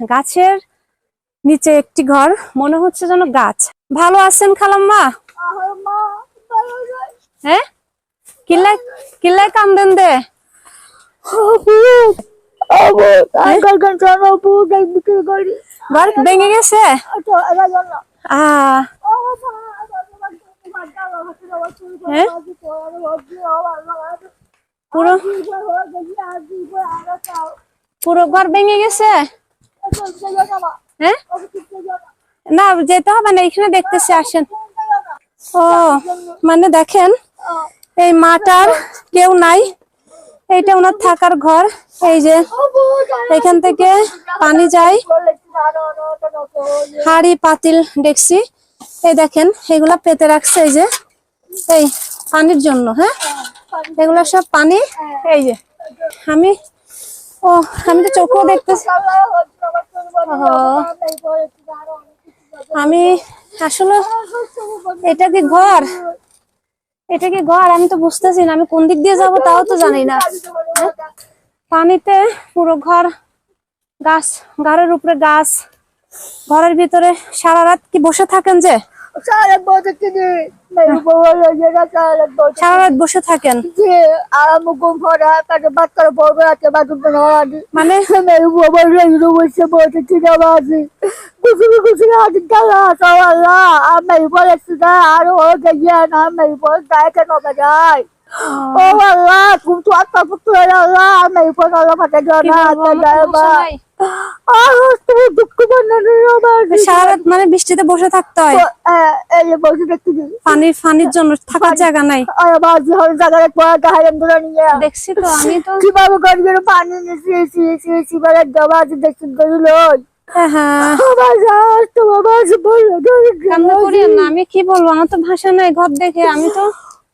গাছের নিচে একটি ঘর, মনে হচ্ছে যেন গাছ। ভালো আছেন খালাম্মা? হ্যাঁ? কিল্লায় কিল্লায় কান্দেন দে। ঘর ভেঙে গেছে? হ্যাঁ? পুরো পুরো ঘর ভেঙে গেছে? হ্যাঁ? না, যেতে হবে না, এখানে দেখতেছি, আসেন। ও মানে দেখেন, এই মাটার কেউ নাই, এইটা ওনার থাকার ঘর, এই যে, এখান থেকে পানি যায়। হাড়ি, পাতিল দেখছি, এই দেখেন, এগুলা পেতে রাখছে, এই যে, এই পানির জন্য হ্যাঁ? এগুলা সব পানি, এই যে, আমি, ও, আমি তো চোখেও দেখতেছি। আমি আসলে এটা কি ঘর? এটা কি ঘর? আমি তো বুঝতেছি না। আমি কোন দিক দিয়ে যাব তাও তো জানি না? পানিতে পুরো ঘর, গাছ, ঘরের উপরে গাছ, ঘরের ভিতরে সারা রাত কি বসে থাকেন যে? সারা বসে থাকেন? মানে? Oh মানে বৃষ্টিতে বসে থাকতে হয়। বসে পানির পানির জন্য থাকার জায়গা নাই। দেখছি তো আমি তো কীভাবে করবে পানি গেল হ্যাঁ, হ্যাঁ। আমি কি বলব? আমার তো ভাষা নাই ঘর দেখে আমি তো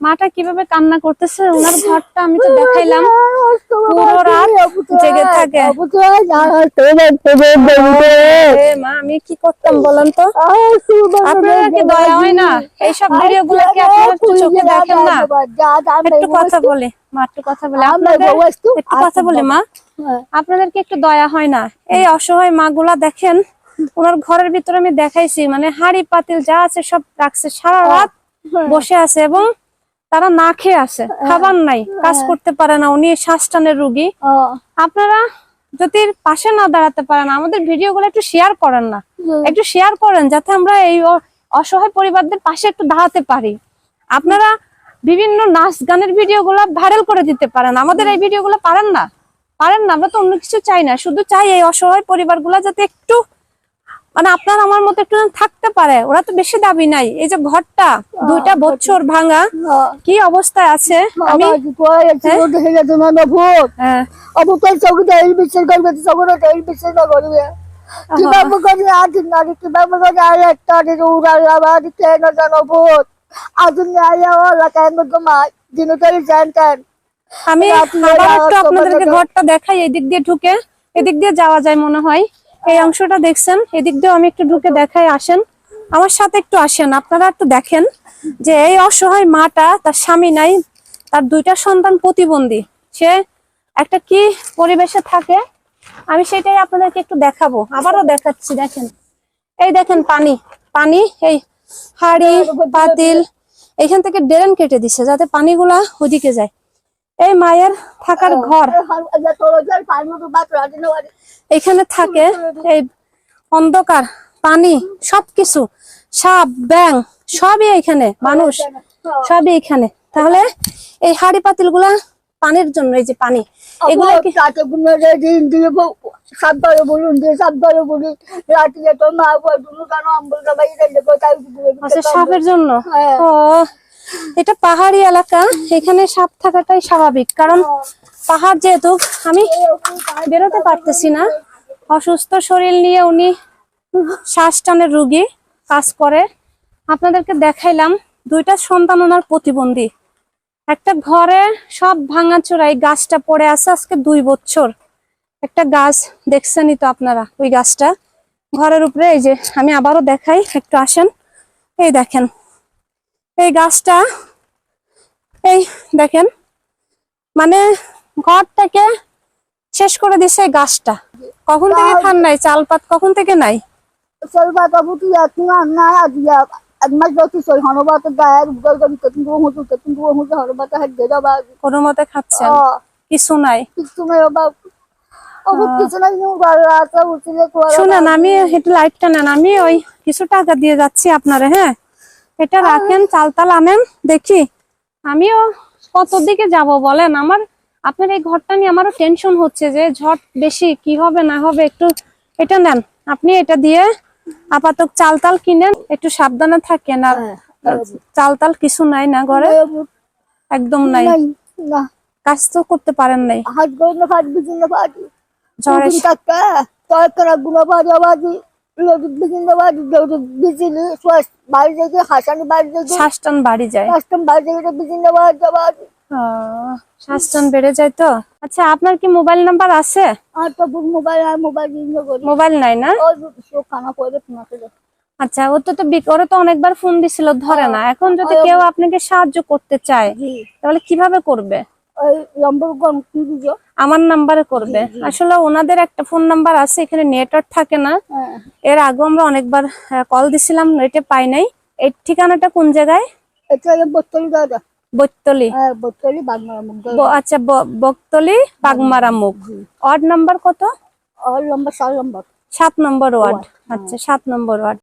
মাটা কীভাবে কান্না করতেছে? ওনার ঘরটা আমি তো দেখাইলাম। পুরো রাত জেগে থাকে। মা আমি কি করতাম বলেন তো? আপনারা কি দয়া হয় না? এইসব ভিডিও গুলো কি আপনারা একটু চোখে দেখেন না? একটু কথা বলে মা একটু কথা বলে। আপনাদের একটু কথা বলে মা। আপনাদের একটু দয়া হয় না। এই অসহায় মা গুলা দেখেন ওনার ঘরের ভিতরে আমি দেখাইছি মানে হাড়ি পাতিল যা আছে সব রাখছে সারা রাত বসে আছে এবং তারা না খেয়ে আছে খাবার নাই কাজ করতে পারে না উনি শ্বাস টানের রুগী আপনারা যদি পাশে না দাঁড়াতে পারেন আমাদের ভিডিও গুলো একটু শেয়ার করেন না। একটু শেয়ার করেন যাতে আমরা এই অসহায় পরিবারদের পাশে একটু দাঁড়াতে পারি। আপনারা বিভিন্ন নাচ গানের ভিডিও গুলা ভাইরাল করে দিতে পারেন। আমাদের এই ভিডিও গুলো পারেন না? পারেন না আমরা তো অন্য কিছু চাই না। শুধু চাই এই অসহায় পরিবারগুলো যাতে একটু মানে আপনার আমার মতো একটু থাকতে পারে ওরা তো বেশি দাবি নাই এই যে ঘরটা দুইটা বছর ভাঙা কি অবস্থায় আছে আমি হ্যাঁ, আমি আপনাদেরকে ঘরটা দেখাই এদিক দিয়ে ঢুকে এদিক দিয়ে যাওয়া যায় মনে হয় এই অংশটা দেখছেন এদিক দিয়েও আমি একটু ঢুকে দেখাই আসেন। আমার সাথে একটু আসেন আপনারা একটু দেখেন যে এই অসহায় মাটা তার স্বামী নাই তার দুইটা সন্তান প্রতিবন্ধী। সে একটা কি পরিবেশে থাকে আমি সেটাই আপনাদেরকে একটু দেখাবো। আবারও দেখাচ্ছি দেখেন। এই দেখেন পানি পানি এই হাড়ি পাতিল এখান থেকে ড্রেন কেটে দিছে যাতে পানিগুলা ওদিকে যায়। এই মায়ের থাকার ঘর এখানে থাকে এই অন্ধকার পানি সবকিছু সাপ ব্যাং সবই এখানে মানুষ সবই এখানে তাহলে এই হাড়ি পাতিলগুলা পানির জন্য এই যে পানি এগুলো আচ্ছা সাপের জন্য হ্যাঁ। ও এটা পাহাড়ি এলাকা, এখানে সাপ থাকাটাই স্বাভাবিক। কারণ পাহাড় যেহেতু, আমি বেরোতে পারতেছি না। অসুস্থ শরীর নিয়ে উনি শ্বাস টানের রুগী কাজ করে। আপনাদেরকে দেখাইলাম দুইটা সন্তান ওনার প্রতিবন্ধী। একটা ঘরে সব ভাঙাচোরা এই গাছটা পড়ে আছে আজকে দুই বছর। একটা গাছ, দেখছেনই তো আপনারা ওই গাছটা। ঘরের উপরে, এই যে, আমি আবারও দেখাই, একটু আসেন। এই দেখেন এই গাছটা এই দেখেন মানে ঘরটাকে শেষ করে দিছে গাছটা। কখন থেকে খান নাই চাল পাত কখন থেকে নাই? কোনো মতে খাচ্ছেন কিছু নাই। কিছু শুনেন আমি লাইটটা নেন আমি ওই কিছু টাকা দিয়ে যাচ্ছি আপনারে হ্যাঁ? এটা রাখেন চাল তাল আনেন দেখি। আমিও কত দিকে যাব বলেন? আমার আপনার এই ঘরটা নিয়ে আমারও টেনশন হচ্ছে যে ঝড় বেশি কি হবে না হবে একটু এটা নেন। আপনি এটা দিয়ে আপাতত চাল তাল কিনেন একটু সাবধানে থাকেন আর চাল তাল কিছু নাই না ঘরে? একদম নাই। কাজ তো করতে পারেন নাই। বিজিন ঝড়ে গুলো বাজা বাজি। বাড়ি থেকে হাসানি বাড়ি থেকে শ্বাস বাড়ি যায় বাড়ি থেকে বেড়ে তো? আচ্ছা আপনার কি মোবাইল নাম্বার আছে? আর তো মোবাইল আর মোবাইল মোবাইল নাই না? আচ্ছা ও তো তো বিক- তো অনেকবার ফোন দিছিল ধরে না। এখন যদি কেউ আপনাকে সাহায্য করতে চায় তাহলে কীভাবে করবে? নম্বর আমার নাম্বারে করবে। আসলে ওনাদের একটা ফোন নাম্বার আছে এখানে নেটওয়ার্ক থাকে না। হ্যাঁ। এর আগেও আমরা অনেকবার কল দিছিলাম নেটে পাই নাই। এই ঠিকানাটা কোন জায়গায়? হলো বৈতলি হ্যাঁ বাংলা মুখ আচ্ছা বকতলি বাগমারা মুখ। ওয়ার্ড নাম্বার কত? লম্বা সাত নম্বর। ওয়ার্ড আচ্ছা সাত নম্বর ওয়ার্ড।